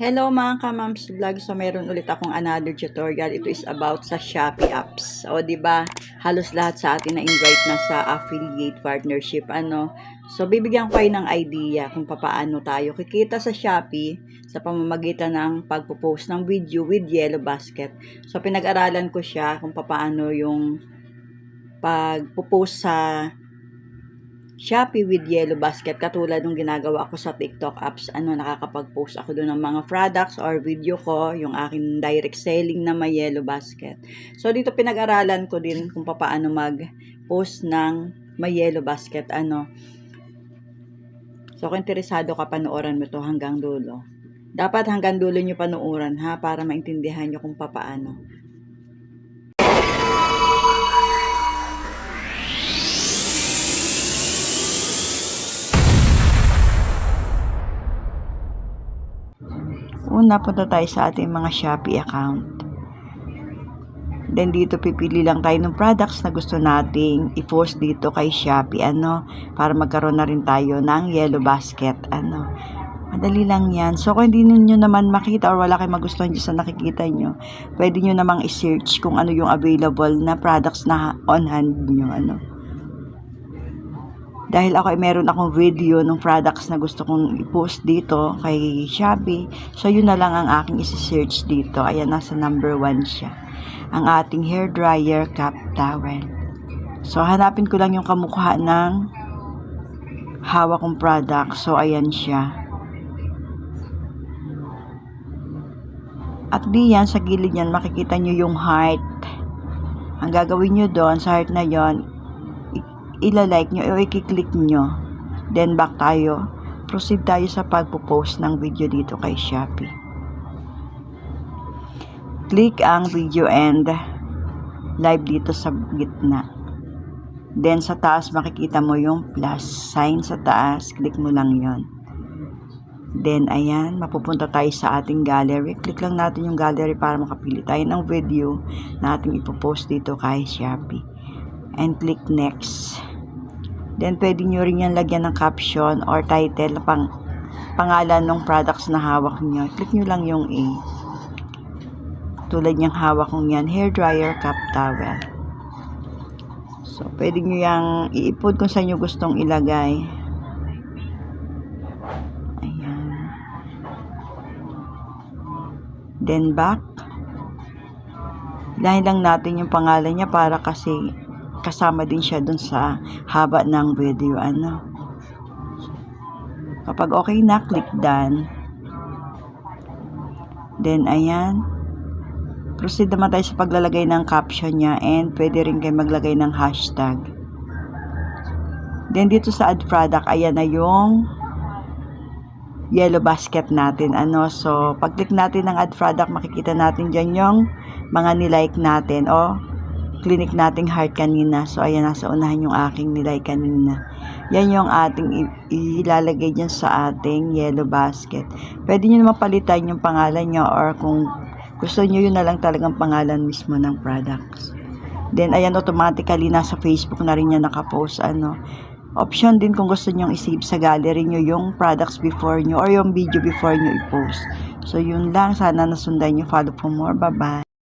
Hello mga kamams vlog. So meron ulit akong another tutorial. Ito is about sa Shopee apps. O di ba? Halos lahat sa atin na invite na sa affiliate partnership ano. So bibigyan ko kayo ng idea kung papaano tayo kikita sa Shopee sa pamamagitan ng pagpo-post ng video with Yellow Basket. So pinag-aralan ko siya kung papaano yung pagpo-post sa Shopee with Yellow Basket katulad ng ginagawa ko sa TikTok apps ano nakakapag-post ako doon ng mga products or video ko yung aking direct selling na may Yellow Basket. So dito pinag-aralan ko din kung paano mag-post ng may Yellow Basket ano. So kung interesado ka panoorin mo to hanggang dulo. Dapat hanggang dulo nyo panoorin ha para maintindihan nyo kung paano. Una, punta tayo sa ating mga Shopee account. Then, dito pipili lang tayo ng products na gusto nating i-post dito kay Shopee, ano, para magkaroon na rin tayo ng yellow basket, ano. Madali lang yan. So, kung hindi ninyo naman makita or wala kayong magustuhan dyan sa nakikita nyo, pwede nyo namang i-search kung ano yung available na products na on hand nyo, ano. Dahil ako ay meron akong video ng products na gusto kong i-post dito kay Shopee. So, yun na lang ang aking isi-search dito. Ayan, nasa number 1 siya. Ang ating hair dryer cap towel. So, hanapin ko lang yung kamukha ng hawak kong product. So, ayan siya. At di yan, sa gilid yan, makikita nyo yung heart. Ang gagawin nyo doon, sa heart na yon ilalike nyo o i-click nyo. Then back tayo. Proceed tayo sa pagpo-post ng video dito kay Shopee. Click ang video and live dito sa gitna. Then sa taas makikita mo yung plus sign sa taas. Click mo lang yon. Then ayan, mapupunta tayo sa ating gallery. Click lang natin yung gallery para makapili tayo ng video na ating ipopost dito kay Shopee. And click next. Then, pwede nyo rin yan lagyan ng caption or title pang pangalan ng products na hawak nyo. Click nyo lang yung A. Tulad niyang hawak kong yan, hair dryer cap towel. So, pwede nyo yung iipod kung saan nyo gustong ilagay. Ayan. Then, back. Dahil lang natin yung pangalan niya para kasi kasama din siya dun sa haba ng video ano. Kapag okay na click done. Then ayan. Proceed naman tayo sa paglalagay ng caption niya and pwede rin kayo maglagay ng hashtag. Then dito sa add product ayan na yung yellow basket natin. Ano so pag click natin ng add product makikita natin dyan yung mga nilike natin o clinic nating heart kanina. So, ayan, nasa unahan yung aking nilay kanina. Yan yung ating ilalagay dyan sa ating yellow basket. Pwede nyo naman palitan yung pangalan nyo or kung gusto nyo yun na lang talagang pangalan mismo ng products. Then, ayan, automatically nasa Facebook na rin yan nakapost. Ano, option din kung gusto nyo i-save sa gallery nyo yung products before nyo or yung video before nyo i-post. So, yun lang. Sana nasundan nyo. Follow for more. Bye-bye.